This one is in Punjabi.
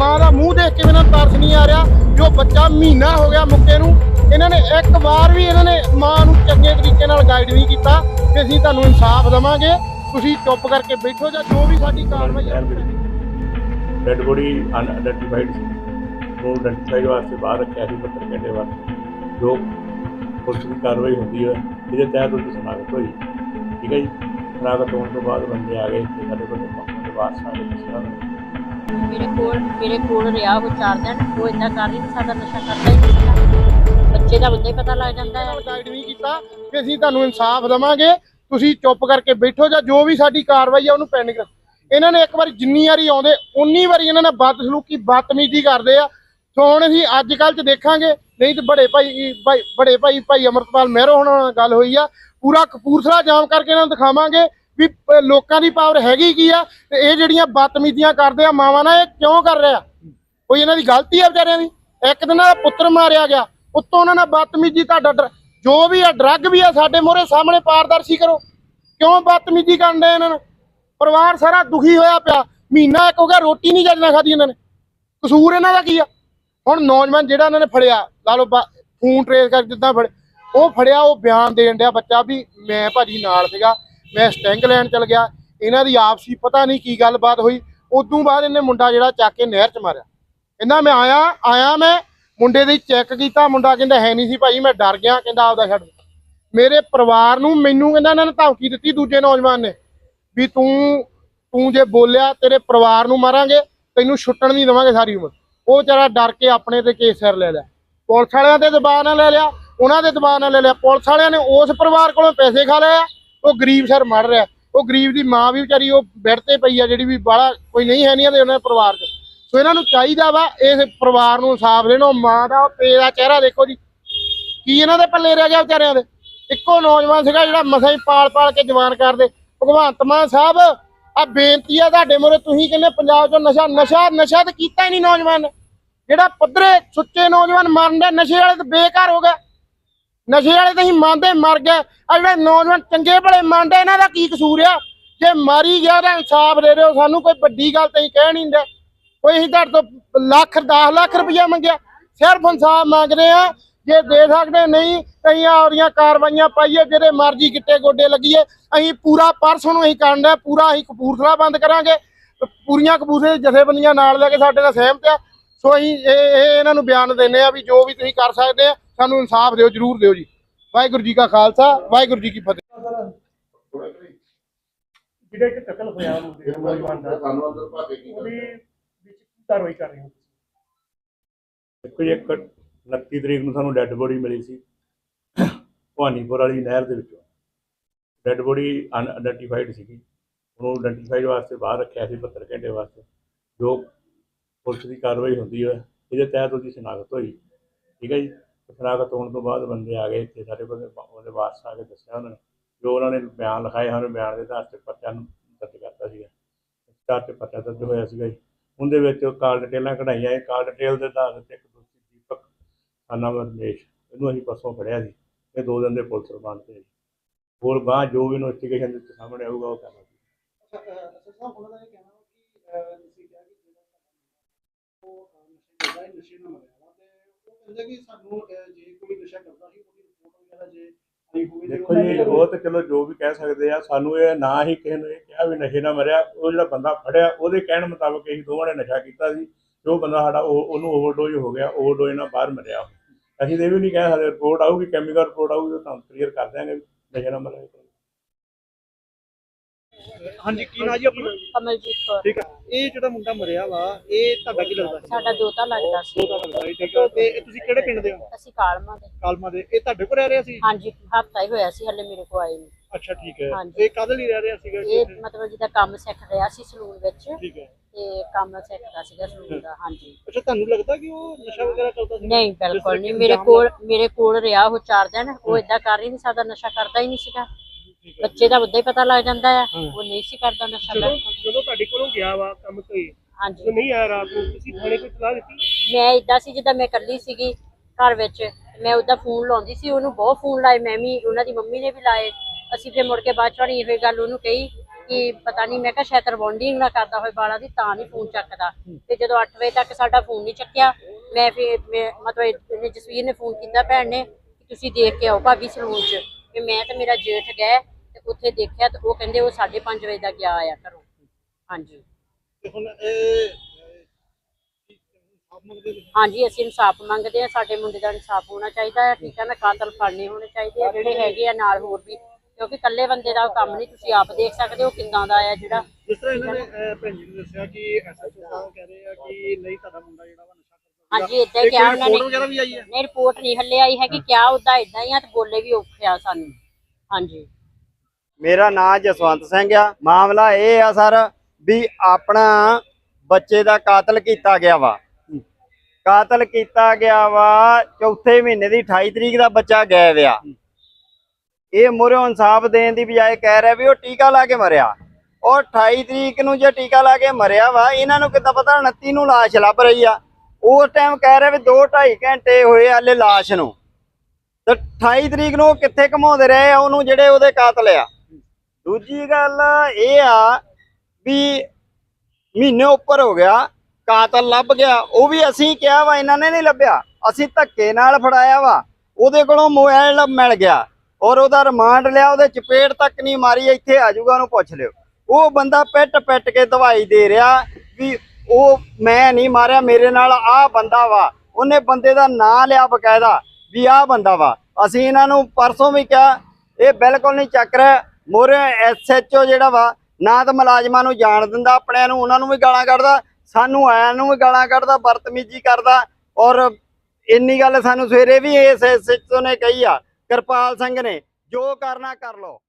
ਮਾਂ ਦਾ ਮੂੰਹ ਦੇਖ ਕੇ ਇਹਨਾਂ ਤਰਸ ਨਹੀਂ ਆ ਰਿਹਾ, ਜੋ ਬੱਚਾ ਮਹੀਨਾ ਹੋ ਗਿਆ ਮੁੱਕੇ ਨੂੰ, ਇਹਨਾਂ ਨੇ ਇੱਕ ਵਾਰ ਵੀ ਇਹਨਾਂ ਨੇ ਮਾਂ ਨੂੰ ਚੰਗੇ ਤਰੀਕੇ ਨਾਲ ਗਾਈਡ ਨਹੀਂ ਕੀਤਾ ਕਿ ਅਸੀਂ ਤੁਹਾਨੂੰ ਇਨਸਾਫ ਦੇਵਾਂਗੇ। ਤੁਸੀਂ ਚੁੱਪ ਕਰਕੇ ਬੈਠੋ ਜਾਂ ਜੋ ਵੀ ਸਾਡੀ ਕਾਰਵਾਈ ਹੈ। ਡੈਡ ਬੋਡੀ ਅਨਆਇਡੈਂਟੀਫਾਈਡ ਉਹ ਆਇਡੈਂਟੀਫਾਈ ਵਾਸਤੇ ਬਾਹਰ ਰੱਖਿਆ ਸੀ 72 ਘੰਟੇ ਵਾਸਤੇ। ਜੋ ਪੁਲਿਸ ਦੀ ਕਾਰਵਾਈ ਹੁੰਦੀ ਹੈ ਜਿਹਦੇ ਤਹਿਤ ਉਹਦੀ ਸਮਾਗਤ ਹੋਈ ਠੀਕ ਹੈ ਜੀ? ਸਮਾਗਤ ਹੋਣ ਤੋਂ ਬਾਅਦ ਬੰਦੇ ਆ ਗਏ ਸਾਡੇ ਕੋਲ ਦੇ ਵਾਰਸ ਆ ਗਏ ਮੇਰੇ ਕੋਲ ਮੇਰੇ ਕੋਲ ਰਿਹਾ ਉਹ ਚਾਰ ਦਿਨ, ਉਹ ਇੰਨਾ ਕਰ ਨਹੀਂ ਸਕਦਾ ਨਸ਼ਾ ਕਰਦਾ ਹੀ ਨਹੀਂ ਬੱਚੇ ਦਾ ਬੰਦਾ ਹੀ ਪਤਾ ਲੱਗ ਜਾਂਦਾ ਹੈ। ਗਾਈਡ ਨਹੀਂ ਕੀਤਾ ਕਿ ਅਸੀਂ ਤੁਹਾਨੂੰ ਇਨਸਾਫ ਦੇਵਾਂਗੇ, ਤੁਸੀਂ ਚੁੱਪ ਕਰਕੇ ਬੈਠੋ ਜਾਂ ਜੋ ਵੀ ਸਾਡੀ ਕਾਰਵਾਈ ਹੈ ਉਹਨੂੰ ਪੈਂਡਿੰਗ ਰੱਖੋ। ਇਹਨਾਂ ਨੇ ਇੱਕ ਵਾਰੀ ਜਿੰਨੀ ਵਾਰੀ ਆਉਂਦੇ, ਉਨੀ ਵਾਰੀ ਇਹਨਾਂ ਨੇ ਬਦਸਲੂਕੀ ਬਦਤਮੀਜ਼ੀ ਕਰਦੇ ਆ। ਸੋ ਹੁਣ ਅਸੀਂ ਅੱਜ ਕੱਲ ਚ ਦੇਖਾਂਗੇ, ਨਹੀਂ ਤੇ ਬੜੇ ਭਾਈ ਭਾਈ, ਬੜੇ ਭਾਈ ਭਾਈ ਅਮਰਤਪਾਲ ਮਹਿਰੋ ਹੁਣ ਨਾਲ ਗੱਲ ਹੋਈ ਆ। ਪੂਰਾ ਕਪੂਰਥਲਾ ਜਾਮ ਕਰਕੇ ਇਹਨਾਂ ਨੂੰ ਦਿਖਾਵਾਂਗੇ। ਵੀ ਲੋਕਾਂ ਦੀ ਪਾਵਰ ਹੈਗੀ ਕੀ ਆ? ਤੇ ਇਹ ਜਿਹੜੀਆਂ ਬਦਤਮੀਜ਼ੀਆਂ ਕਰਦੇ ਆ ਮਾਵਾਂ ਨਾਲ, ਇਹ ਕਿਉਂ ਕਰ ਰਿਹਾ ਕੋਈ ਇਹਨਾਂ ਦੀ ਗਲਤੀ ਆ ਵਿਚਾਰਿਆਂ ਦੀ? ਇੱਕ ਦਿਨ ਦਾ ਪੁੱਤਰ ਮਾਰਿਆ ਗਿਆ। ਉੱਤੋਂ ਉਹਨਾਂ ਨਾਲ ਬਦਤਮੀਜ਼ੀ ਤੁਹਾਡਾ ਜੋ ਵੀ ਆ, ਡਰੱਗ ਵੀ ਆ ਸਾਡੇ ਮੋਹਰੇ, ਸਾਹਮਣੇ ਪਾਰਦਰਸ਼ੀ ਕਰੋ। ਕਿਉਂ ਬਦਤਮੀਜ਼ੀ ਕਰਨ ਦੇ ਇਹਨਾਂ ਨੂੰ? ਪਰਿਵਾਰ ਸਾਰਾ ਦੁਖੀ ਹੋਇਆ ਪਿਆ। ਮਹੀਨਾ ਇੱਕ ਹੋ ਗਿਆ, ਰੋਟੀ ਨਹੀਂ ਜੱਜਣਾ ਖਾਦੀ ਇਹਨਾਂ ਨੇ। ਕਸੂਰ ਇਹਨਾਂ ਦਾ ਕੀ ਆ? ਹੁਣ ਨੌਜਵਾਨ ਜਿਹੜਾ ਇਹਨਾਂ ਨੇ ਫੜਿਆ, ਲਾ ਲਓ ਫੋਨ ਟਰੇਸ ਕਰ ਜਿੱਦਾਂ ਫੜ ਉਹ ਫੜਿਆ, ਉਹ ਬਿਆਨ ਦੇਣ ਡਿਆ ਬੱਚਾ ਵੀ ਮੈਂ ਭਾਜੀ ਨਾਲ ਸੀਗਾ। ਮੈਂ ਸਟੈਂਗ ਲੈਣ ਚਲ ਗਿਆ। ਇਹਨਾਂ ਦੀ ਆਪਸੀ ਪਤਾ ਨਹੀਂ ਕੀ ਗੱਲਬਾਤ ਹੋਈ। ਉਦੋਂ ਬਾਅਦ ਇਹਨੇ ਮੁੰਡਾ ਜਿਹੜਾ ਚੱਕ ਕੇ ਨਹਿਰ 'ਚ ਮਾਰਿਆ। ਕਹਿੰਦਾ ਮੈਂ ਆਇਆ ਆਇਆ ਮੈਂ। ਮੁੰਡੇ ਦੀ ਚੈੱਕ ਕੀਤਾ। ਮੁੰਡਾ ਕਹਿੰਦਾ ਹੈ ਨਹੀਂ ਸੀ ਭਾਈ, ਮੈਂ ਡਰ ਗਿਆ। ਕਹਿੰਦਾ ਆਪਦਾ ਛੱਡ ਮੇਰੇ ਪਰਿਵਾਰ ਨੂੰ ਮੈਨੂੰ ਕਹਿੰਦਾ ਇਹਨਾਂ ਨੇ ਧਮਕੀ ਦਿੱਤੀ ਦੂਜੇ ਨੌਜਵਾਨ ਨੇ। ਵੀ ਤੂੰ ਤੂੰ ਜੇ ਬੋਲਿਆ, ਤੇਰੇ ਪਰਿਵਾਰ ਨੂੰ ਮਾਰਾਂਗੇ। ਤੈਨੂੰ ਛੁੱਟਣ ਨਹੀਂ ਦੇਵਾਂਗੇ ਸਾਰੀ ਉਮਰ। ਉਹ ਵਿਚਾਰਾ ਡਰ ਕੇ ਆਪਣੇ ਤੇ ਕੇਸ ਸਿਰ ਲੈ ਲਿਆ। ਪੁਲਿਸ ਵਾਲਿਆਂ ਦੇ ਦਬਾਅ ਨਾਲ ਲੈ ਲਿਆ। ਉਹਨਾਂ ਦੇ ਦਬਾਅ ਨਾਲ ਲੈ ਲਿਆ। ਪੁਲਿਸ ਵਾਲਿਆਂ ਨੇ ਉਸ ਪਰਿਵਾਰ ਕੋਲੋਂ ਪੈਸੇ ਖਾ ਲਏ। ਉਹ ਗਰੀਬ ਸਰ ਮਰ ਰਿਹਾ। ਉਹ ਗਰੀਬ ਦੀ ਮਾਂ ਵੀ ਵਿਚਾਰੀ ਉਹ ਬੈੱਡ ਤੇ ਪਈ ਆ, ਜਿਹੜੀ ਵੀ ਬਾਹਲਾ ਕੋਈ ਨਹੀਂ ਹੈ ਨਹੀਂ ਦੇ ਉਹਨਾਂ ਪਰਿਵਾਰ 'ਚ। ਸੋ ਇਹਨਾਂ ਨੂੰ ਚਾਹੀਦਾ ਵਾ ਇਸ ਪਰਿਵਾਰ ਨੂੰ ਇਨਸਾਫ ਦੇਣ, ਉਹ ਮਾਂ ਦਾ, ਉਹ ਪੇ ਦਾ ਚਿਹਰਾ ਦੇਖੋ ਜੀ। ਕੀ ਇਹਨਾਂ ਦੇ ਪੱਲੇ ਰਹਿ ਗਿਆ ਵਿਚਾਰਿਆਂ ਦੇ? ਇੱਕੋ ਨੌਜਵਾਨ ਸੀਗਾ ਜਿਹੜਾ ਮਸਾਂ ਹੀ ਪਾਲ-ਪਾਲ ਕੇ ਜਵਾਨ ਕਰਦੇ। ਭਗਵੰਤ ਮਾਨ ਸਾਹਿਬ ਆ ਬੇਨਤੀ ਆ ਤੁਹਾਡੇ ਮੂਹਰੇ, ਤੁਸੀਂ ਕਹਿੰਦੇ ਪੰਜਾਬ 'ਚੋਂ ਨਸ਼ਾ ਨਸ਼ਾ ਨਸ਼ਾ ਤਾਂ ਕੀਤਾ ਹੀ ਨਹੀਂ ਨੌਜਵਾਨ। ਨੇ ਜਿਹੜਾ ਪੱਧਰੇ ਸੁੱਚੇ ਨੌਜਵਾਨ ਮਰਨ ਦੇ ਨਸ਼ੇ ਵਾਲੇ ਤਾਂ ਬੇਕਾਰ ਹੋ ਗਿਆ ਨਸ਼ੇ ਵਾਲੇ ਤਾਂ ਹੀ ਮੰਨਦੇ ਮਰ ਗਏ। ਆ ਜਿਹੜੇ ਨੌਜਵਾਨ ਚੰਗੇ ਭਲੇ ਮੰਨਦੇ ਇਹਨਾਂ ਦਾ ਕੀ ਕਸੂਰ ਆ? ਜੇ ਮਾਰੀ ਗਿਆ ਤਾਂ ਇਨਸਾਫ ਦੇ ਦਿਓ, ਸਾਨੂੰ ਕੋਈ ਵੱਡੀ ਗੱਲ ਤਾਂ ਹੀ ਕਹਿ ਨਹੀਂ ਦਿੰਦੇ। ਕੋਈ ਅਸੀਂ ਤੁਹਾਡੇ ਤੋਂ ਲੱਖ 10 ਲੱਖ ਰੁਪਇਆ ਮੰਗਿਆ। ਸਿਰਫ ਇਨਸਾਫ ਮੰਗ ਰਹੇ ਆ। ਜੇ ਦੇ ਸਕਦੇ ਨਹੀਂ, ਤਾਂ ਅਸੀਂ ਆਪਦੀਆਂ ਕਾਰਵਾਈਆਂ ਪਾਈਏ, ਜਿਹੜੇ ਮਰਜ਼ੀ ਕਿੱਤੇ ਗੋਡੇ ਲੱਗੀਏ। ਅਸੀਂ ਪੂਰਾ ਪਰਸੋਂ ਨੂੰ ਅਸੀਂ ਕਰਨਾ ਪੂਰਾ ਅਸੀਂ ਕਪੂਰਥਲਾ ਬੰਦ ਕਰਾਂਗੇ। ਪੂਰੀਆਂ ਕਪੂਰਥਲੇ ਜਥੇਬੰਦੀਆਂ ਨਾਲ ਲੈ ਕੇ ਸਾਡੇ ਨਾਲ ਸਹਿਮਤ ਆ। ਸੋ ਅਸੀਂ ਇਹ ਇਹਨਾਂ ਨੂੰ ਬਿਆਨ ਦਿੰਦੇ ਆ ਵੀ ਜੋ ਵੀ ਤੁਸੀਂ ਕਰ ਸਕਦੇ ਆ ਸਾਨੂੰ ਇਨਸਾਫ ਦਿਓ ਜਰੂਰ ਦਿਓ ਜੀ। ਵਾਹਿਗੁਰੂ ਜੀ ਕਾ ਖਾਲਸਾ ਵਾਹਿਗੁਰੂ ਜੀ ਕੀ ਫਤਿਹ। ਜਿਹੜਾ ਇੱਕ ਕਤਲ ਹੋਇਆ ਮੁੰਡੇ ਦਾ ਨੌਜਵਾਨ ਦਾ। ਸਾਨੂੰ ਅੰਦਰ ਭਾਗੇ ਕੀ ਉਹਦੇ ਵਿੱਚ ਕੀ ਕਾਰਵਾਈ ਕਰ ਰਹੇ ਹੋ ਦੇਖੋ ਜੀ ਇੱਕ 29 ਤਰੀਕ ਨੂੰ ਸਾਨੂੰ ਡੈੱਡ ਬੋਡੀ ਮਿਲੀ ਸੀ ਭਵਾਨੀਪੁਰ ਵਾਲੀ ਨਹਿਰ ਦੇ ਵਿੱਚੋਂ। ਡੈੱਡ ਬੋਡੀ ਅਨਆਇਡੈਂਟੀਫਾਈਡ ਸੀਗੀ। ਉਹਨੂੰ ਆਇਡੈਂਟੀਫਾਈ ਵਾਸਤੇ ਬਾਹਰ ਰੱਖਿਆ ਸੀ 72 ਘੰਟੇ ਵਾਸਤੇ। ਜੋ ਪੁਲਿਸ ਦੀ ਕਾਰਵਾਈ ਹੁੰਦੀ ਹੈ ਇਹਦੇ ਤਹਿਤ ਉਹਦੀ ਸ਼ਨਾਖਤ ਹੋਈ। ਠੀਕ ਹੈ ਜੀ? ਸ਼ਨਾਖਤ ਹੋਣ ਤੋਂ ਬਾਅਦ ਬੰਦੇ ਆ ਗਏ ਇੱਥੇ, ਸਾਡੇ ਕੋਲ ਉਹਦੇ ਵਾਰਸ ਆ ਕੇ ਦੱਸਿਆ ਉਹਨਾਂ ਨੇ। ਜੋ ਉਹਨਾਂ ਨੇ ਬਿਆਨ ਲਿਖਾਏ ਹਨ, ਬਿਆਨ ਦੇ ਆਧਾਰ ਤੇ ਪਰਚਾ ਨੂੰ ਦਰਜ ਕਰਤਾ ਸੀਗਾ। ਚਾਰ ਤੇ ਪਰਚਾ ਦਰਜ ਹੋਇਆ ਸੀਗਾ ਜੀ। ਉਹਦੇ ਵਿੱਚ ਕਾਲ ਡਿਟੇਲਾਂ ਕਢਾਈਆਂ। ਇਹ ਕਾਲ ਡਿਟੇਲ ਦੇ ਆਧਾਰ ਤੇ ਇੱਕ ਦੋਸ਼ੀ ਦੀਪਕ ਸਾਨਾ ਰਮੇਸ਼ ਇਹਨੂੰ ਅਸੀਂ ਪਰਸੋਂ ਫੜਿਆ ਸੀ। ਇਹ ਦੋ ਦਿਨ ਦੇ ਪੁਲਿਸ ਰਿਮਾਂਡ ਤੇ ਜੀ। ਹੋਰ ਬਾਅਦ ਜੋ ਵੀ ਇਨਵੈਸਟੀਗੇਸ਼ਨ ਦੇ ਸਾਹਮਣੇ ਆਊਗਾ, ਉਹ ਕਰਾਂਗੇ। ਉਹ ਨਸ਼ੇ ਕਰਦਾ ਹੈ ਨਸ਼ੇ ਨਾਲ ਮਰਿਆ। ਕਿ ਸਾਨੂੰ ਅਹ, ਜੇ ਕੋਈ ਨਸ਼ਾ ਕਰਦਾ ਸੀ ਉਹਦੀ ਰਿਪੋਰਟ ਵਗੈਰਾ ਜੇ ਆਈ ਹੋਵੇ ਤੇ ਦੇਖੋ ਜੀ ਉਹ ਤਾਂ ਚਲੋ ਜੋ ਵੀ ਕਹਿ ਸਕਦੇ ਆ ਸਾਨੂੰ ਇਹ ਨਾ ਹੀ ਕਿਸੇ ਨੂੰ ਇਹ ਕਿਹਾ ਵੀ ਨਸ਼ੇ ਨਾਲ ਮਰਿਆ ਉਹ ਜਿਹੜਾ ਬੰਦਾ ਫੜਿਆ ਉਹਦੇ ਕਹਿਣ ਮੁਤਾਬਕ ਅਸੀਂ ਦੋਵਾਂ ਨੇ ਨਸ਼ਾ ਕੀਤਾ ਸੀ ਜੋ ਬੰਦਾ ਸਾਡਾ ਉਹ ਉਹਨੂੰ ਓਵਰਡੋਜ਼ ਹੋ ਗਿਆ ਓਵਰਡੋਜ਼ ਨਾਲ ਬਾਹਰ ਮਰਿਆ ਉਹ। ਅਸੀਂ ਤਾਂ ਇਹ ਵੀ ਨਹੀਂ ਕਹਿ ਸਕਦੇ ਰਿਪੋਰਟ ਆਊਗੀ ਕੈਮੀਕਲ ਰਿਪੋਰਟ ਆਊਗੀ ਉਹ ਤੁਹਾਨੂੰ ਕਲੀਅਰ ਕਰ ਦਿਆਂਗੇ ਵੀ ਨਸ਼ੇ ਨਾਲ ਮਰਿਆ ਹਾਂਜੀ ਕੀ ਨਾਂ ਜੀ ਆਪਣਾ? ਕਮਲਜੀਤ ਕੌਰ। ਠੀਕ ਹੈ। ਇਹ ਜਿਹੜਾ ਮੁੰਡਾ ਮਰਿਆ ਵਾ ਇਹ ਤੁਹਾਡਾ ਕੀ ਲੱਗਦਾ? ਸਾਡਾ ਦੋਤਾ ਲੱਗਦਾ ਸੀ। ਉਹਦਾ ਲੱਗਦਾ ਸੀ ਠੀਕ ਹੈ। ਤੇ ਇਹ ਤੁਸੀਂ ਕਿਹੜੇ ਪਿੰਡ ਦੇ ਹੋ? ਅਸੀਂ ਕਾਲਮਾ ਦੇ। ਕਾਲਮਾ ਦੇ। ਇਹ ਤੁਹਾਡੇ ਕੋਲ ਰਹਿ ਰਿਹਾ ਸੀ? ਹਾਂਜੀ ਹਫਤਾ ਹੀ ਹੋਇਆ ਸੀ ਹਲੇ ਮੇਰੇ ਕੋਲ ਆਏ ਨੂੰ ਅੱਛਾ ਠੀਕ ਹੈ। ਹਾਂਜੀ। ਇਹ ਕਦ ਲਈ ਰਹਿ ਰਿਹਾ ਸੀਗਾ ਇਹ ਇੱਥੇ? ਮਤਲਬ ਜਿਹਦਾ ਕੰਮ ਸਿੱਖ ਰਿਹਾ ਸੀ ਸਲੂਨ ਵਿੱਚ ਠੀਕ ਹੈ। ਤੇ ਕੰਮ ਸਿੱਖਦਾ ਸੀਗਾ ਸਲੂਨ ਦਾ ਹਾਂਜੀ। ਅੱਛਾ ਤੁਹਾਨੂੰ ਲੱਗਦਾ ਕਿ ਉਹ ਨਸ਼ਾ ਵਗੈਰਾ ਕਰਦਾ ਸੀ? ਨਹੀਂ ਬਿਲਕੁਲ ਨਹੀਂ। ਮੇਰੇ ਕੋਲ ਮੇਰੇ ਕੋਲ ਰਿਹਾ ਉਹ ਚਾਰ ਦਿਨ ਉਹ ਇਦਾਂ ਕਰ ਹੀ ਨਹੀਂ ਸਕਦਾ ਨਸ਼ਾ ਕਰਦਾ ਹੀ ਨਹੀਂ ਸੀਗਾ। ਬੱਚੇ ਦਾ ਉਦਾਂ ਹੀ ਪਤਾ ਲੱਗ ਜਾਂਦਾ ਹੈ। ਉਹ ਨਹੀਂ ਸੀ ਕਰਦਾ ਨਸ਼ਾ ਜਦੋਂ ਬਿਲਕੁਲ। ਜਦੋਂ ਤੁਹਾਡੇ ਕੋਲੋਂ ਗਿਆ ਵਾ ਕੰਮ ਕੋਈ ਹਾਂਜੀ। ਨਹੀਂ ਆਇਆ ਰਾਤ ਨੂੰ ਤੁਸੀਂ ਥਾਣੇ ਕੋਈ ਸਲਾਹ ਦਿੱਤੀ? ਮੈਂ ਇਦਾਂ ਸੀ ਜਿੱਦਾਂ ਮੈਂ ਇਕੱਲੀ ਸੀਗੀ ਘਰ ਵਿੱਚ ਮੈਂ ਉਹਦਾ ਫੋਨ ਲਾਉਂਦੀ ਸੀ ਉਹਨੂੰ ਬਹੁਤ ਫੋਨ ਲਾਏ ਮੈਂ ਵੀ ਉਹਨਾਂ ਦੀ ਮੰਮੀ ਨੇ ਵੀ ਲਾਏ। ਅਸੀਂ ਫਿਰ ਮੁੜ ਕੇ ਬਾਅਦ ਚੜੀ ਇਹ ਗੱਲ ਉਹਨੂੰ ਕਹੀ ਕਿ ਪਤਾ ਨਹੀਂ ਮੈਂ ਕਿਹਾ ਸ਼ਾਇਦ ਰਿਬੌਂਡਿੰਗ ਨਾ ਕਰਦਾ ਹੋਵੇ ਵਾਲਾਂ ਦੀ ਤਾਂ ਨਹੀਂ ਫੋਨ ਚੱਕਦਾ। ਤੇ ਜਦੋਂ 8 ਵਜੇ ਤੱਕ ਸਾਡਾ ਫੋਨ ਨਹੀਂ ਚੱਕਿਆ ਮੈਂ ਫਿਰ ਮਤਲਬ ਇਹਨੇ ਜਸਵੀਰ ਨੇ ਫੋਨ ਕੀਤਾ ਭੈਣ ਨੇ ਕਿ ਤੁਸੀਂ ਦੇਖ ਕੇ ਆਓ ਭਾਬੀ ਸਲੂਨ 'ਚ। ਤੇ ਮੈਂ ਤੇ ਮੇਰਾ ਜੇਠ ਗਏ ਤੇ ਉੱਥੇ ਦੇਖਿਆ ਤੇ ਉਹ ਕਹਿੰਦੇ ਉਹ 5:30 ਵਜੇ ਦਾ ਗਿਆ ਆ ਘਰੋਂ। ਹਾਂਜੀ। ਤੇ ਹੁਣ ਇਹ ਆਪ ਮੰਗਦੇ ਨੇ? ਹਾਂਜੀ ਅਸੀਂ ਇਨਸਾਫ ਮੰਗਦੇ ਆ ਸਾਡੇ ਮੁੰਡੇ ਦਾ ਇਨਸਾਫ ਹੋਣਾ ਚਾਹੀਦਾ ਹੈ ਠੀਕ ਹੈ ਨਾ? ਕਾਤਲ ਫੜਨੇ ਹੋਣੇ ਚਾਹੀਦੇ ਆ ਜਿਹੜੇ ਹੈਗੇ ਆ ਨਾਲ ਹੋਰ ਵੀ ਕਿਉਂਕਿ ਇਕੱਲੇ ਬੰਦੇ ਦਾ ਕੰਮ ਨਹੀਂ ਤੁਸੀਂ ਆਪ ਦੇਖ ਸਕਦੇ ਹੋ ਕਿੱਦਾਂ ਦਾ ਆ ਜਿਹੜਾ। ਜਿਸ ਤਰ੍ਹਾਂ ਇਹਨਾਂ ਨੇ ਅਹ, ਭੈਣ ਜੀ ਨੇ ਦੱਸਿਆ ਕਿ ਐਸਐਚਓ ਸਾਹਿਬ ਕਹਿ ਰਹੇ ਆ ਕਿ ਨਹੀਂ ਤੁਹਾਡਾ ਮੁੰਡਾ ਜਿਹੜਾ ਵਾ ਨਸ਼ਾ ਕਰਦਾ ਹਾਂਜੀ ਹੀ ਕਿਹਾ ਉਹਨਾਂ ਰਿਪੋਰਟ ਵਗੈਰਾ ਨੇ ਵੀ ਆਈ ਹੈ? ਨਹੀਂ ਰਿਪੋਰਟ ਨਹੀਂ ਹੱਲੇ ਆਈ ਹੈਗੀ ਕਿਹਾ ਉਦਾਂ ਏਦਾਂ ਹੀ ਆ ਤੇ ਬੋਲੇ ਵੀ ਔਖੇ ਆ ਸਾਨੂੰ। ਹਾਂਜੀ। ਮੇਰਾ ਨਾਮ ਜਸਵੰਤ ਸਿੰਘ ਆ। ਮਾਮਲਾ ਇਹ ਆ ਸਰ ਵੀ ਆਪਣਾ ਬੱਚੇ ਦਾ ਕਾਤਲ ਕੀਤਾ ਗਿਆ ਵਾ। ਕਾਤਲ ਕੀਤਾ ਗਿਆ ਵਾ, ਚੌਥੇ ਮਹੀਨੇ ਦੀ 28 ਤਰੀਕ ਦਾ ਬੱਚਾ ਗਾਇਬ ਆ। ਇਹ ਮੁਰਿਓ ਇਨਸਾਫ ਦੇਣ ਦੀ ਬਜਾਏ ਕਹਿ ਰਿਹਾ ਵੀ ਉਹ ਟੀਕਾ ਲਾ ਕੇ ਮਰਿਆ। ਔਰ 28 ਤਰੀਕ ਨੂੰ ਜੇ ਟੀਕਾ ਲਾ ਕੇ ਮਰਿਆ ਵਾ, ਇਹਨਾਂ ਨੂੰ ਕਿੱਦਾਂ ਪਤਾ 29 ਨੂੰ ਲਾਸ਼ ਲੱਭ ਰਹੀ ਆ। ਉਸ ਟਾਈਮ ਕਹਿ ਰਿਹਾ ਵੀ 2 2.5 ਘੰਟੇ ਹੋਏ ਹਾਲੇ ਲਾਸ਼ ਨੂੰ। ਤੇ 28 ਤਰੀਕ ਨੂੰ ਉਹ ਕਿੱਥੇ ਘਮਾਉਂਦੇ ਰਹੇ ਆ, ਉਹਨੂੰ ਜਿਹੜੇ ਉਹਦੇ ਕਾਤਲ ਆ। ਦੂਜੀ ਗੱਲ ਇਹ ਆ ਵੀ ਮਹੀਨੇ ਉੱਪਰ ਹੋ ਗਿਆ, ਕਾਤਲ ਲੱਭ ਗਿਆ, ਉਹ ਵੀ ਅਸੀਂ ਕਿਹਾ ਵਾ, ਇਹਨਾਂ ਨੇ ਨਹੀਂ ਲੱਭਿਆ। ਅਸੀਂ ਧੱਕੇ ਨਾਲ ਫੜਾਇਆ ਵਾ, ਉਹਦੇ ਕੋਲੋਂ ਮੋਬਾਈਲ ਮਿਲ ਗਿਆ ਔਰ ਉਹਦਾ ਰਿਮਾਂਡ ਲਿਆ, ਉਹਦੇ ਚਪੇੜ ਤੱਕ ਨਹੀਂ ਮਾਰੀ, ਇੱਥੇ ਆਜੂਗਾ ਉਹਨੂੰ ਪੁੱਛ ਲਿਓ। ਉਹ ਬੰਦਾ ਪਿੱਟ ਪਿੱਟ ਕੇ ਦਵਾਈ ਦੇ ਰਿਹਾ ਵੀ ਉਹ ਮੈਂ ਨਹੀਂ ਮਾਰਿਆ, ਮੇਰੇ ਨਾਲ ਆਹ ਬੰਦਾ ਵਾ। ਉਹਨੇ ਬੰਦੇ ਦਾ ਨਾਂ ਲਿਆ ਬਕਾਇਦਾ ਵੀ ਆਹ ਬੰਦਾ ਵਾ। ਅਸੀਂ ਇਹਨਾਂ ਨੂੰ ਪਰਸੋਂ ਵੀ ਕਿਹਾ, ਇਹ ਬਿਲਕੁਲ ਨਹੀਂ ਚੱਕ ਰਿਹਾ। ਮੋਰੇ ਐਸਐਚਓ ਜਿਹੜਾ ਵਾ, ਨਾ ਤਾਂ ਮੁਲਾਜ਼ਮਾਂ ਨੂੰ ਜਾਣ ਦਿੰਦਾ ਆਪਣਿਆਂ ਨੂੰ, ਉਹਨਾਂ ਨੂੰ ਵੀ ਗਾਲਾਂ ਕੱਢਦਾ, ਸਾਨੂੰ ਆਇਆਂ ਨੂੰ ਵੀ ਗਾਲਾਂ ਕੱਢਦਾ ਬਰਤਮੀਜ਼ੀ ਕਰਦਾ ਔਰ ਇੰਨੀ ਗੱਲ ਸਾਨੂੰ ਸਵੇਰੇ ਵੀ ਇਸ ਐਸਐਚਓ ਨੇ ਕਹੀ ਆ, ਕਿਰਪਾਲ ਸਿੰਘ ਨੇ, ਜੋ ਕਰਨਾ ਕਰ ਲੋ